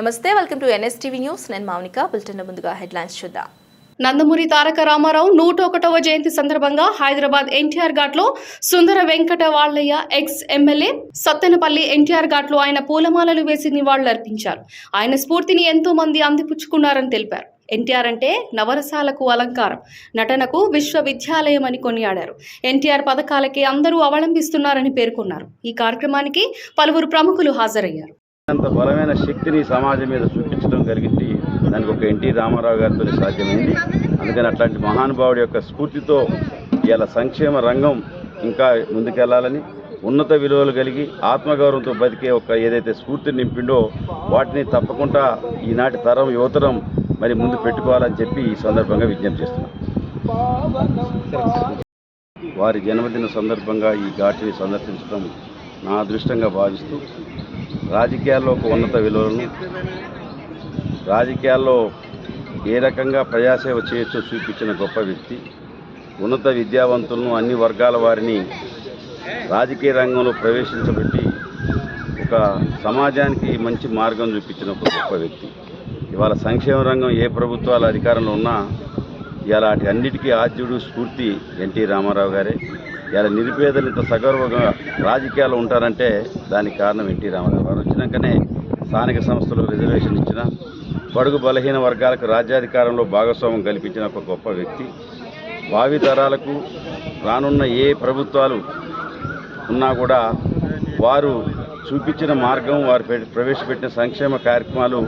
నమస్తే welcome to NSTV news నేను Mounika. Bulletin ముందుగా హెడ్లైన్స్ చూద్దాం. నందమూరి తారక రామారావు నూట ఒకటవ జయంతి సందర్భంగా హైదరాబాద్ ఎన్టీఆర్ ఘాట్లో సుందర వెంకట వాళ్ళయ్య ఎక్స్ ఎమ్మెల్యే సత్తెనపల్లి ఎన్టీఆర్ ఘాట్లో ఆయన పూలమాలలు వేసి నివాళులర్పించారు. ఆయన స్ఫూర్తిని ఎంతో మంది అందిపుచ్చుకున్నారని తెలిపారు. ఎన్టీఆర్ అంటే నవరసాలకు అలంకారం నటనకు విశ్వవిద్యాలయం అని కొనియాడారు. ఎన్టీఆర్ పథకాలకే అందరూ అవలంబిస్తున్నారని పేర్కొన్నారు. ఈ కార్యక్రమానికి పలువురు ప్రముఖులు హాజరయ్యారు. అంత బలమైన శక్తిని సమాజం మీద చూపించడం కలిగింది దానికి ఒక ఎన్టీ రామారావు గారితో సాధ్యమైంది. అందుకని అట్లాంటి మహానుభావుడి యొక్క స్ఫూర్తితో ఇలా సంక్షేమ రంగం ఇంకా ముందుకెళ్ళాలని ఉన్నత విలువలు కలిగి ఆత్మగౌరవంతో బతికే ఒక ఏదైతే స్ఫూర్తిని నింపిండో వాటిని తప్పకుండా ఈనాటి తరం యువతరం మరి ముందు పెట్టుకోవాలని చెప్పి ఈ సందర్భంగా విజ్ఞప్తి చేస్తున్నాం. వారి జన్మదిన సందర్భంగా ఈ ఘాటిని సందర్శించడం నా అదృష్టంగా భావిస్తూ రాజకీయాల్లో ఒక ఉన్నత విలువలను రాజకీయాల్లో ఏ రకంగా ప్రజాసేవ చేయొచ్చో చూపించిన గొప్ప వ్యక్తి ఉన్నత విద్యావంతులను అన్ని వర్గాల వారిని రాజకీయ రంగంలో ప్రవేశించబెట్టి ఒక సమాజానికి మంచి మార్గం చూపించిన ఒక గొప్ప వ్యక్తి. ఇవాళ సంక్షేమ రంగం ఏ ప్రభుత్వాల అధికారంలో ఉన్నా ఇలాంటి అన్నిటికీ ఆద్యుడు స్ఫూర్తి ఎన్టీ రామారావు గారే. ఇలా నిరుపేదలు ఇంత సగర్వంగా రాజకీయాలు ఉంటారంటే దానికి కారణం ఎన్టీ రామారావు గారు. వచ్చినాకనే స్థానిక సంస్థలు రిజర్వేషన్ ఇచ్చిన బడుగు బలహీన వర్గాలకు రాజ్యాధికారంలో భాగస్వామ్యం కల్పించిన ఒక గొప్ప వ్యక్తి. భావితరాలకు రానున్న ఏ ప్రభుత్వాలు ఉన్నా కూడా వారు చూపించిన మార్గం వారు ప్రవేశపెట్టిన సంక్షేమ కార్యక్రమాలు